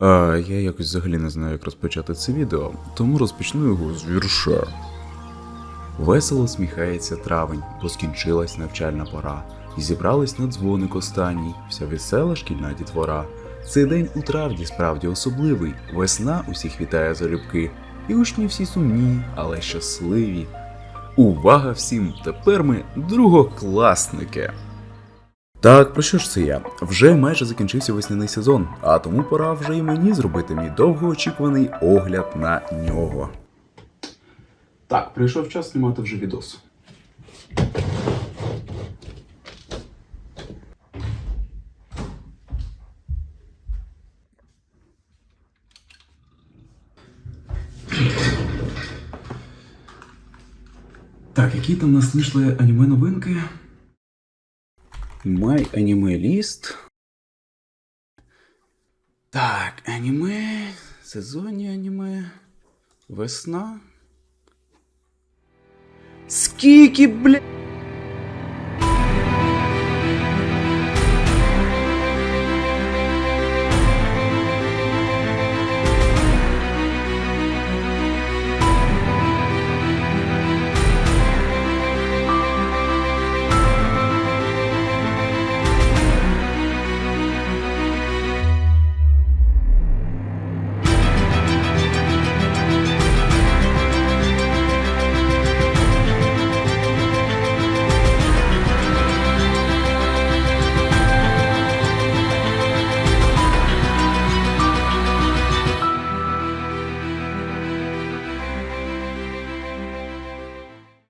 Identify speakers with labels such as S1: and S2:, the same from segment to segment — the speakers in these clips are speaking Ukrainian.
S1: А я якось взагалі не знаю, як розпочати це відео, тому розпочну його з вірша. Весело сміхається травень, бо скінчилась навчальна пора, і зібрались на дзвоник останній, вся весела шкільна дітвора. Цей день у травні справді особливий, весна усіх вітає залюбки, і учні всі сумні, але щасливі. Увага всім! Тепер ми другокласники. Так, про що ж це я? Вже майже закінчився весняний сезон, а тому пора вже і мені зробити мій довгоочікуваний огляд на нього. Так, прийшов час знімати вже відос. Так, які там нас вийшли аніме новинки? My Anime List. Так, аніме. Сезонні аніме. Весна. Скільки, бля.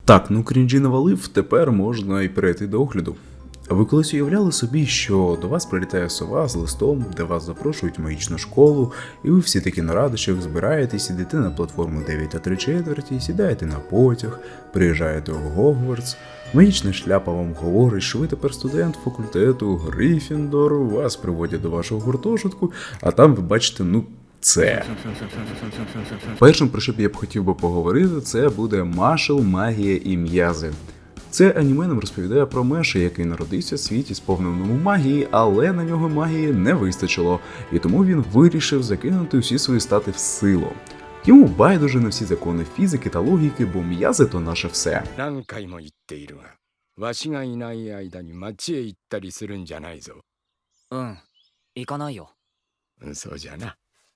S1: Так, ну крінжі навалив, тепер можна і перейти до огляду. Ви колись уявляли собі, що до вас прилітає сова з листом, де вас запрошують в магічну школу, і ви всі такі на радощах збираєтесь, ідете на платформу 9 та 3 четверті, сідаєте на потяг, приїжджаєте в Гогвартс, магічна шляпа вам говорить, що ви тепер студент факультету Грифіндор, вас приводять до вашого гуртожитку, а там ви бачите, ну, це. Першим, про що б я б хотів би поговорити, це буде Машел, Магія і м'язи. Це аніме нам розповідає про Меша, який народився в світі сповненому магії, але на нього магії не вистачило, і тому він вирішив закинути усі свої стати в силу. Йому байдуже на всі закони фізики та логіки, бо м'язи то наше все.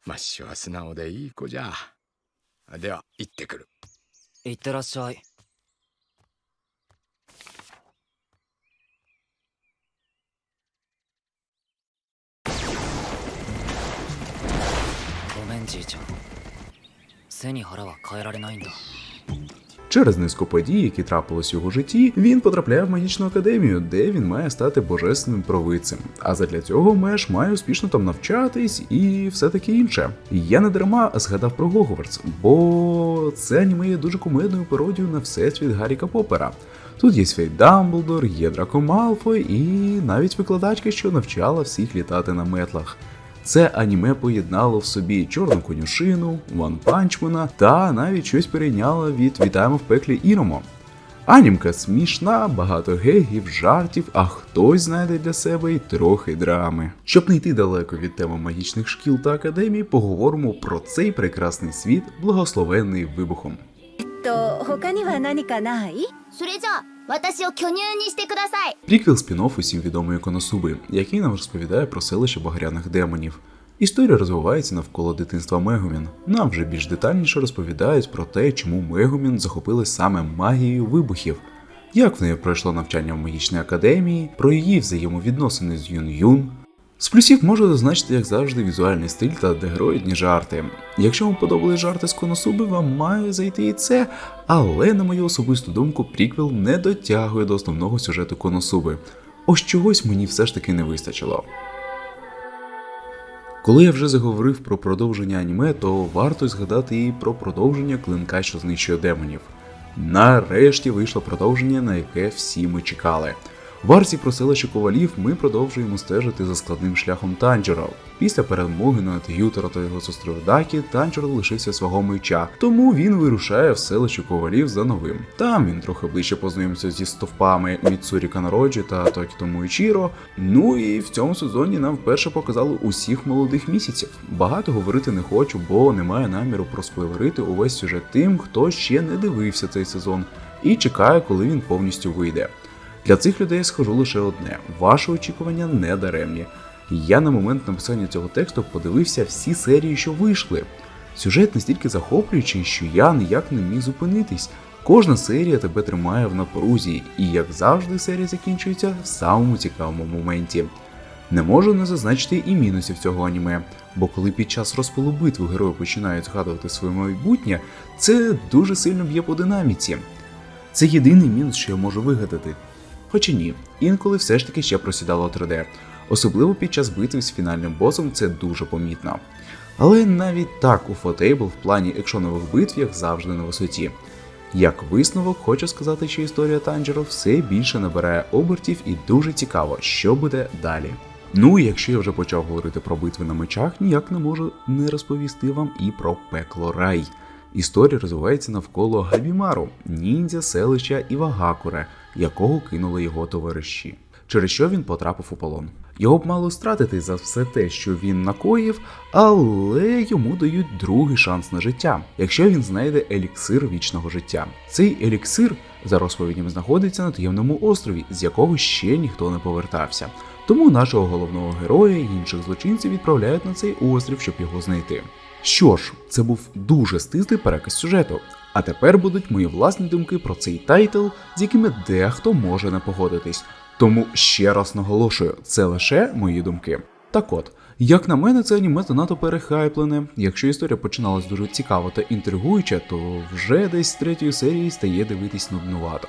S2: マッシュは素直でいい子じゃ。では行ってくる。
S3: 行ってらっしゃい。ごめんじいちゃん。背に腹は変えられないんだ。
S1: Через низку подій, які трапились у його житті, він потрапляє в магічну академію, де він має стати божественним провидцем. А задля цього Меш має успішно там навчатись і все таке інше. Я не дарма згадав про Гогвартс, бо це аніме є дуже кумедною пародією на всесвіт Гарріка Поппера. Тут є Свей Дамблдор, є Драко Малфой і навіть викладачка, що навчала всіх літати на метлах. Це аніме поєднало в собі чорну конюшину, Ван Панчмена та навіть щось перейняло від Вітаємо в пеклі Іромо. Анімка смішна, багато гегів, жартів, а хтось знайде для себе й трохи драми. Щоб не йти далеко від теми магічних шкіл та академій, поговоримо про цей прекрасний світ, благословенний вибухом. Приквел спін-офф усім відомої Коносуби, який нам розповідає про селище багряних демонів. Історія розвивається навколо дитинства Мегумін. Нам вже більш детальніше розповідають про те, чому Мегумін захопили саме магією вибухів, як в неї пройшло навчання в магічній академії, про її взаємовідносини з Юн Юн, з плюсів можу зазначити, як завжди, візуальний стиль та дегероїдні жарти. Якщо вам подобались жарти з Коносуби, вам має зайти і це, але на мою особисту думку, приквел не дотягує до основного сюжету Коносуби. Ось чогось мені все ж таки не вистачило. Коли я вже заговорив про продовження аніме, то варто згадати і про продовження клинка, що знищує демонів. Нарешті вийшло продовження, на яке всі ми чекали. В арці про селище ковалів ми продовжуємо стежити за складним шляхом Танджера. Після перемоги над Ютера та його сестрою Дакі Танджер лишився свого меча, тому він вирушає в селище ковалів за новим. Там він трохи ближче познайомився зі стовпами Міцурі Канароджі та Токіто Муїчіро. Ну і в цьому сезоні нам вперше показали усіх молодих місяців. Багато говорити не хочу, бо немає наміру проспойлерити увесь сюжет тим, хто ще не дивився цей сезон і чекає, коли він повністю вийде. Для цих людей я скажу лише одне: ваші очікування не даремні. Я на момент написання цього тексту подивився всі серії, що вийшли. Сюжет настільки захоплюючий, що я ніяк не міг зупинитись. Кожна серія тебе тримає в напрузі, і як завжди, серія закінчується в самому цікавому моменті. Не можу не зазначити і мінусів цього аніме, бо коли під час розпилу битви герої починають згадувати своє майбутнє, це дуже сильно б'є по динаміці. Це єдиний мінус, що я можу вигадати. Хоча ні, інколи все ж таки ще просідало 3D. Особливо під час битви з фінальним босом це дуже помітно. Але навіть так у Фотейбл в плані екшонових битв як завжди на висоті. Як висновок, хочу сказати, що історія Танджеро все більше набирає обертів і дуже цікаво, що буде далі. Ну і якщо я вже почав говорити про битви на мечах, ніяк не можу не розповісти вам і про пекло рай. Історія розвивається навколо Габімару, ніндзя селища Івагакуре, якого кинули його товариші, через що він потрапив у полон. Його б мало стратити за все те, що він накоїв, але йому дають другий шанс на життя, якщо він знайде еліксир вічного життя. Цей еліксир за розповідями знаходиться на таємному острові, з якого ще ніхто не повертався. Тому нашого головного героя і інших злочинців відправляють на цей острів, щоб його знайти. Що ж, це був дуже стислий переказ сюжету. А тепер будуть мої власні думки про цей тайтл, з якими дехто може не погодитись. Тому ще раз наголошую, це лише мої думки. Так от, як на мене, це аніме занадто перехайплене. Якщо історія починалась дуже цікаво та інтригуюче, то вже десь з третьої серії стає дивитись нуднувато.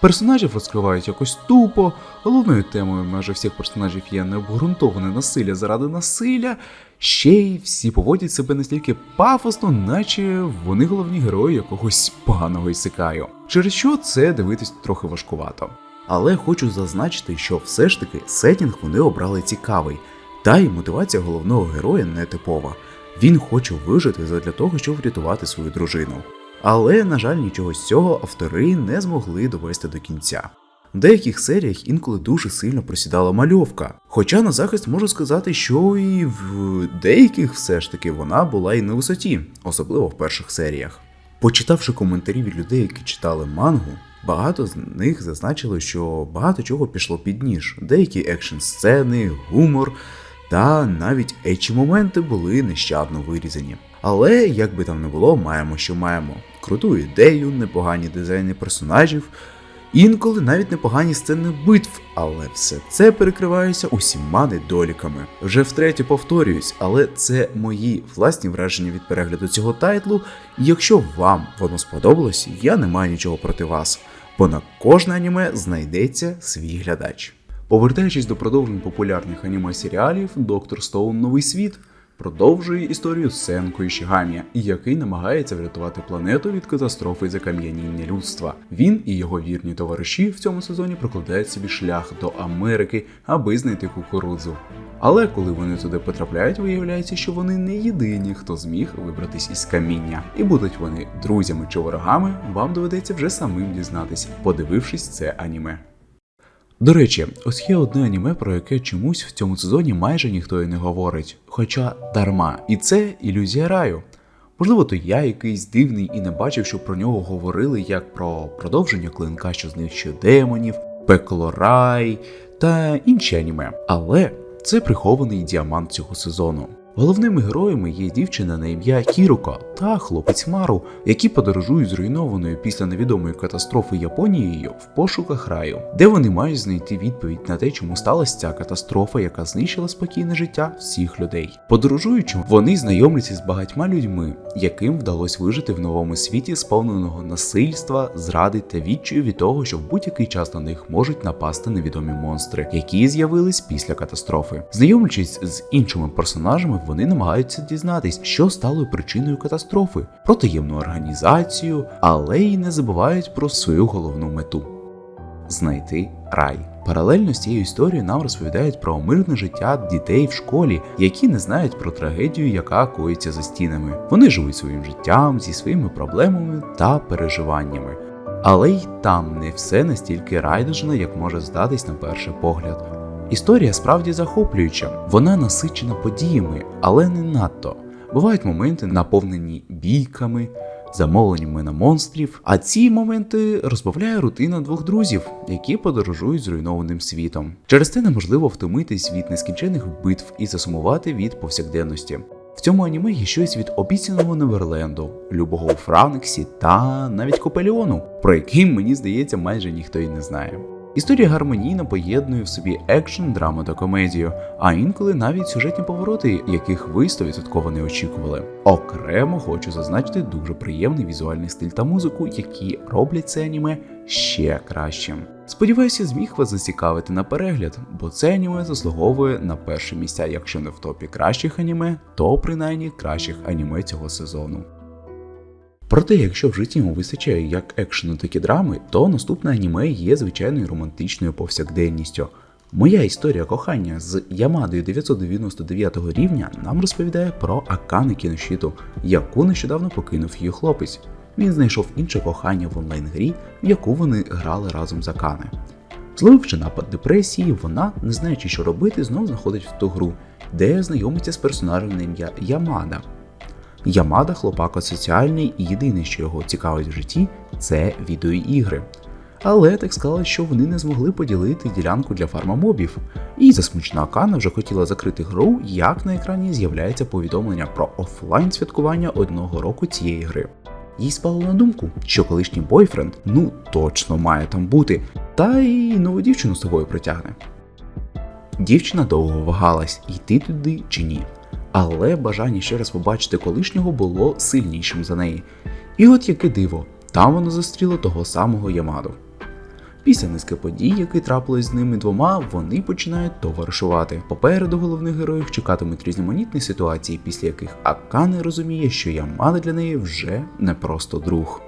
S1: Персонажів розкривають якось тупо, головною темою майже всіх персонажів є необґрунтоване насилля заради насилля, ще й всі поводять себе настільки пафосно, наче вони головні герої якогось поганого ісикаю. Через що це дивитись трохи важкувато. Але хочу зазначити, що все ж таки сетінг вони обрали цікавий, та й мотивація головного героя не типова. Він хоче вижити задля того, щоб врятувати свою дружину. Але, на жаль, нічого з цього автори не змогли довести до кінця. В деяких серіях інколи дуже сильно просідала мальовка. Хоча на захист можу сказати, що і в деяких все ж таки вона була і на висоті, особливо в перших серіях. Почитавши коментарі від людей, які читали мангу, багато з них зазначили, що багато чого пішло під ніж. Деякі екшн сцени, гумор та навіть ечі моменти були нещадно вирізані. Але як би там не було, маємо, що маємо. Круту ідею, непогані дизайни персонажів, інколи навіть непогані сцени битв, але все це перекривається усіма недоліками. Вже втретє повторююсь, але це мої власні враження від перегляду цього тайтлу. І якщо вам воно сподобалось, я не маю нічого проти вас, бо на кожне аніме знайдеться свій глядач. Повертаючись до продовжень популярних аніме-серіалів, Доктор Стоун Новий світ продовжує історію Сенко Ішігамі, який намагається врятувати планету від катастрофи закам'яніння людства. Він і його вірні товариші в цьому сезоні прокладають собі шлях до Америки, аби знайти кукурудзу. Але коли вони туди потрапляють, виявляється, що вони не єдині, хто зміг вибратись із каміння. І будуть вони друзями чи ворогами, вам доведеться вже самим дізнатися, подивившись це аніме. До речі, ось є одне аніме, про яке чомусь в цьому сезоні майже ніхто і не говорить, хоча дарма, і це ілюзія раю. Можливо, то я якийсь дивний і не бачив, що про нього говорили як про продовження клинка, що знищує демонів, пекло рай та інші аніме. Але це прихований діамант цього сезону. Головними героями є дівчина на ім'я Кіруко та хлопець Мару, які подорожують зруйнованою після невідомої катастрофи Японією в пошуках раю, де вони мають знайти відповідь на те, чому сталася ця катастрофа, яка знищила спокійне життя всіх людей. Подорожуючи, вони знайомляться з багатьма людьми, яким вдалося вижити в новому світі, сповненого насильства, зради та відчаю від того, що в будь-який час на них можуть напасти невідомі монстри, які з'явились після катастрофи. Знайомлячись з іншими персонажами, вони намагаються дізнатись, що стало причиною катастрофи, про таємну організацію, але й не забувають про свою головну мету знайти рай. Паралельно з цією історією нам розповідають про мирне життя дітей в школі, які не знають про трагедію, яка коїться за стінами. Вони живуть своїм життям зі своїми проблемами та переживаннями. Але й там не все настільки райдужно, як може здатись на перший погляд. Історія справді захоплююча, вона насичена подіями, але не надто. Бувають моменти, наповнені бійками, замовленнями на монстрів. А ці моменти розбавляє рутина двох друзів, які подорожують зруйнованим світом. Через це неможливо втомитись від нескінчених битв і засумувати від повсякденності. В цьому аніме є щось від обіцяного Неверленду, Любого у Франксі та навіть Копеліону, про який мені здається майже ніхто й не знає. Історія гармонійно поєднує в собі екшн, драму та комедію, а інколи навіть сюжетні повороти, яких ви 100% не очікували. Окремо хочу зазначити дуже приємний візуальний стиль та музику, які роблять це аніме ще кращим. Сподіваюся, зміг вас зацікавити на перегляд, бо це аніме заслуговує на перше місця, якщо не в топі кращих аніме, то принаймні кращих аніме цього сезону. Проте, якщо в житті йому вистачає як екшену, так і драми, то наступне аніме є звичайною романтичною повсякденністю. Моя історія кохання з Ямадою 999 рівня нам розповідає про Акане Кіношіту, яку нещодавно покинув її хлопець. Він знайшов інше кохання в онлайн-грі, в яку вони грали разом з Акане. Зловивши напад депресії, вона, не знаючи, що робити, знов знаходить в ту гру, де знайомиться з персонажем на ім'я Ямада. Ямада хлопак асоціальний і єдине, що його цікавить в житті, це відеоігри. Але так склалося, що вони не змогли поділити ділянку для фармамобів, і засмучена Акана вже хотіла закрити гру, як на екрані з'являється повідомлення про офлайн святкування одного року цієї гри. Їй спало на думку, що колишній бойфренд ну точно має там бути, та й нову дівчину з собою притягне. Дівчина довго вагалась, йти туди чи ні. Але бажання ще раз побачити колишнього було сильнішим за неї. І от яке диво, там вона зустріла того самого Ямаду. Після низки подій, які трапились з ними двома, вони починають товаришувати. Попереду головних героїв чекатимуть різноманітні ситуації, після яких Акане розуміє, що Ямада для неї вже не просто друг.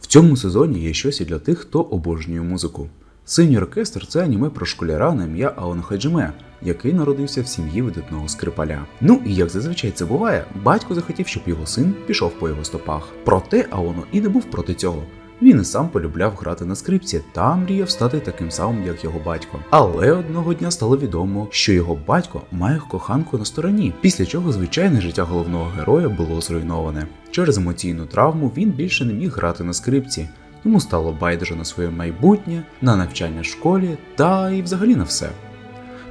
S1: В цьому сезоні є щось і для тих, хто обожнює музику. Синій оркестр це аніме про школяра на ім'я Аон Хаджиме, який народився в сім'ї видатного скрипаля. Ну і як зазвичай це буває, батько захотів, щоб його син пішов по його стопах. Проте Аоно і не був проти цього. Він і сам полюбляв грати на скрипці та мріяв стати таким самим, як його батько. Але одного дня стало відомо, що його батько має коханку на стороні, після чого звичайне життя головного героя було зруйноване. Через емоційну травму він більше не міг грати на скрипці. Йому стало байдуже на своє майбутнє, на навчання школі та і взагалі на все.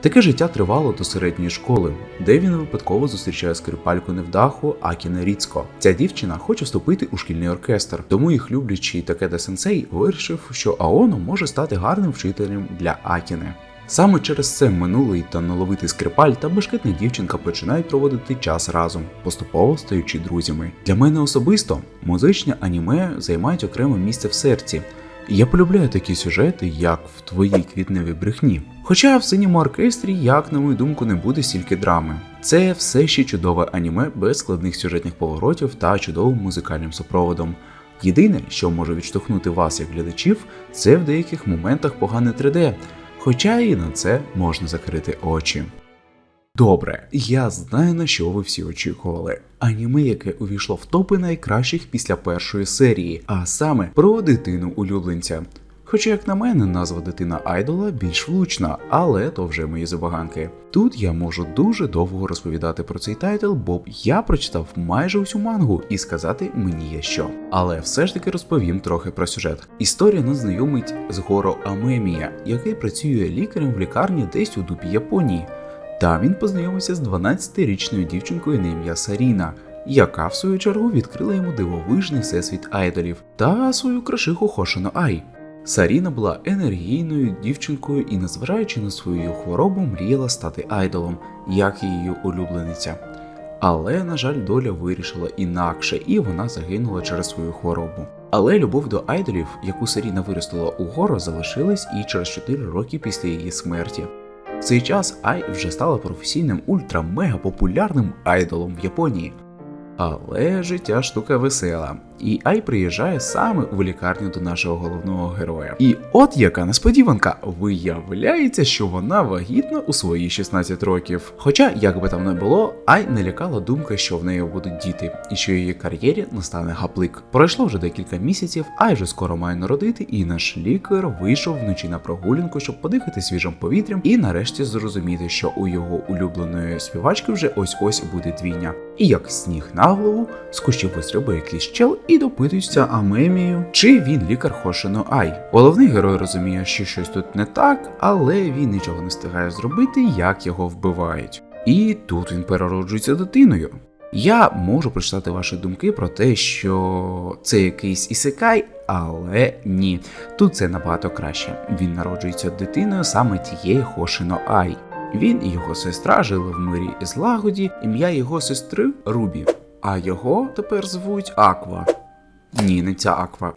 S1: Таке життя тривало до середньої школи, де він випадково зустрічає скрипальку невдаху Акіне Ріцко. Ця дівчина хоче вступити у шкільний оркестр, тому їх люблячий Такеда Сенсей вирішив, що Аоно може стати гарним вчителем для Акіне. Саме через це минулий та наловитий скрипаль та бешкетна дівчинка починають проводити час разом, поступово стаючи друзями. Для мене особисто музичне аніме займають окреме місце в серці. Я полюбляю такі сюжети, як в твоїй квітневій брехні. Хоча в синьому оркестрі, як на мою думку, не буде стільки драми. Це все ще чудове аніме без складних сюжетних поворотів та чудовим музикальним супроводом. Єдине, що може відштовхнути вас як глядачів, це в деяких моментах погане 3D, хоча і на це можна закрити очі. Добре, я знаю на що ви всі очікували. Аніме, яке увійшло в топи найкращих після першої серії, а саме про дитину улюбленця. Хоча, як на мене, назва дитина айдола більш влучна, але то вже мої забаганки. Тут я можу дуже довго розповідати про цей тайтл, бо я прочитав майже усю мангу і сказати мені є що. Але все ж таки розповім трохи про сюжет. Історія нас знайомить з Горо Амемія, який працює лікарем в лікарні десь у дупі Японії. Та він познайомився з 12-річною дівчинкою на ім'я Саріна, яка в свою чергу відкрила йому дивовижний всесвіт айдолів та свою крашиху Хошино Ай. Саріна була енергійною дівчинкою і, незважаючи на свою хворобу, мріяла стати айдолом, як і її улюблениця. Але, на жаль, доля вирішила інакше, і вона загинула через свою хворобу. Але любов до айдолів, яку Саріна виростила у гору, залишилась і через 4 роки після її смерті. В цей час Ай вже стала професійним ультра-мега популярним айдолом в Японії. Але життя штука весела, і Ай приїжджає саме у лікарню до нашого головного героя. І от яка несподіванка, виявляється, що вона вагітна у свої 16 років. Хоча, як би там не було, Ай не лякала думка, що в неї будуть діти, і що її кар'єрі настане гаплик. Пройшло вже декілька місяців, Ай вже скоро має народити, і наш лікар вийшов вночі на прогулянку, щоб подихати свіжим повітрям, і нарешті зрозуміти, що у його улюбленої співачки вже ось ось буде двійня. І як сніг на голову, з кущів якийсь чел і допитується Амемію, чи він лікар Хошино Ай. Головний герой розуміє, що щось тут не так, але він нічого не встигає зробити, як його вбивають. І тут він перероджується дитиною. Я можу прочитати ваші думки про те, що це якийсь ісекай, але ні. Тут це набагато краще. Він народжується дитиною саме тієї Хошино Ай. Він і його сестра жили в мирі і злагоді, ім'я його сестри Рубі, а його тепер звуть Аква. Ні, не ця Аква.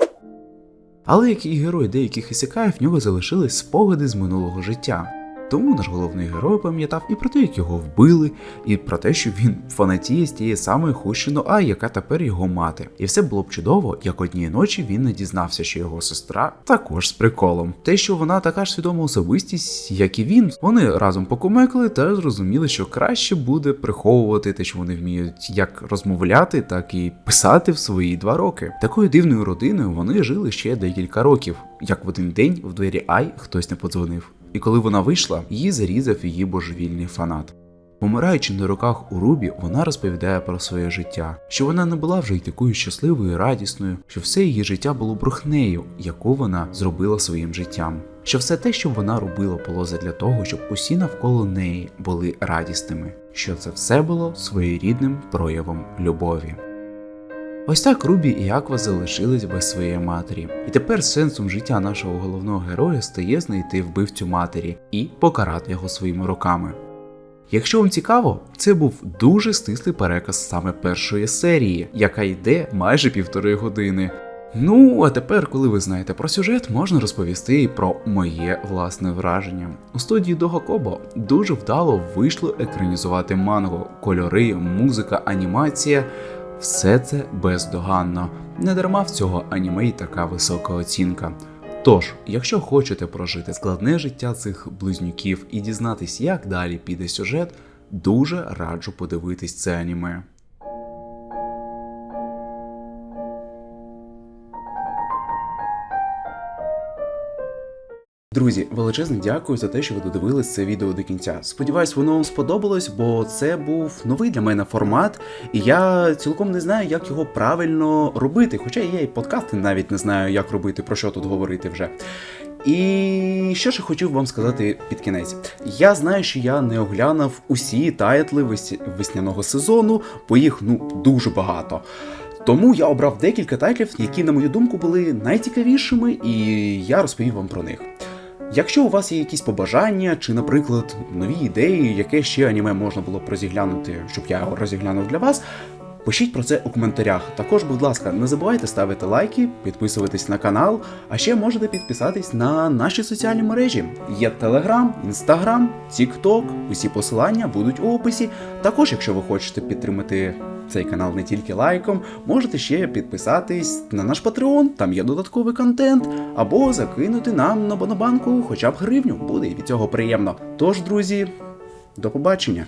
S1: Але як і герой деяких ісікаїв, в нього залишились спогади з минулого життя. Тому наш головний герой пам'ятав і про те, як його вбили, і про те, що він фанатіє з тієї самої Хущино Ай, яка тепер його мати. І все було б чудово, як однієї ночі він не дізнався, що його сестра також з приколом. Те, що вона така ж свідома особистість, як і він, вони разом покумекли та зрозуміли, що краще буде приховувати те, що вони вміють як розмовляти, так і писати в свої два роки. Такою дивною родиною вони жили ще декілька років, як в один день в двері Ай хтось не подзвонив. І коли вона вийшла, її зарізав її божевільний фанат. Помираючи на руках у Рубі, вона розповідає про своє життя, що вона не була вже й такою щасливою радісною, що все її життя було брехнею, яку вона зробила своїм життям. Що все те, що вона робила, було задля того, щоб усі навколо неї були радісними, що це все було своєрідним проявом любові. Ось так Рубі і Аква залишились без своєї матері, і тепер сенсом життя нашого головного героя стає знайти вбивцю матері і покарати його своїми руками. Якщо вам цікаво, це був дуже стислий переказ саме першої серії, яка йде майже півтори години. Ну, а тепер, коли ви знаєте про сюжет, можна розповісти і про моє власне враження. У студії Дого Кобо дуже вдало вийшло екранізувати манго, кольори, музика, анімація. Все це бездоганно. Не дарма в цього аніме й така висока оцінка. Тож, якщо хочете прожити складне життя цих близнюків і дізнатись, як далі піде сюжет, дуже раджу подивитись це аніме. Друзі, величезне дякую за те, що ви додивились це відео до кінця. Сподіваюсь, воно вам сподобалось, бо це був новий для мене формат, і я цілком не знаю, як його правильно робити. Хоча я і подкасти навіть не знаю, як робити, про що тут говорити вже. І що ж я хотів вам сказати під кінець. Я знаю, що я не оглянув усі тайтли вес- весняного сезону, бо їх ну дуже багато. Тому я обрав декілька тайтлів, які, на мою думку, були найцікавішими, і я розповів вам про них. Якщо у вас є якісь побажання, чи, наприклад, нові ідеї, яке ще аніме можна було б розіглянути, щоб я його розіглянув для вас, пишіть про це у коментарях. Також, будь ласка, не забувайте ставити лайки, підписуватись на канал, а ще можете підписатись на наші соціальні мережі. Є Телеграм, Інстаграм, Тікток, усі посилання будуть у описі. Також, якщо ви хочете підтримати цей канал не тільки лайком, можете ще підписатись на наш Patreon, там є додатковий контент, або закинути нам на Монобанку хоча б гривню, буде і від цього приємно. Тож, друзі, до побачення!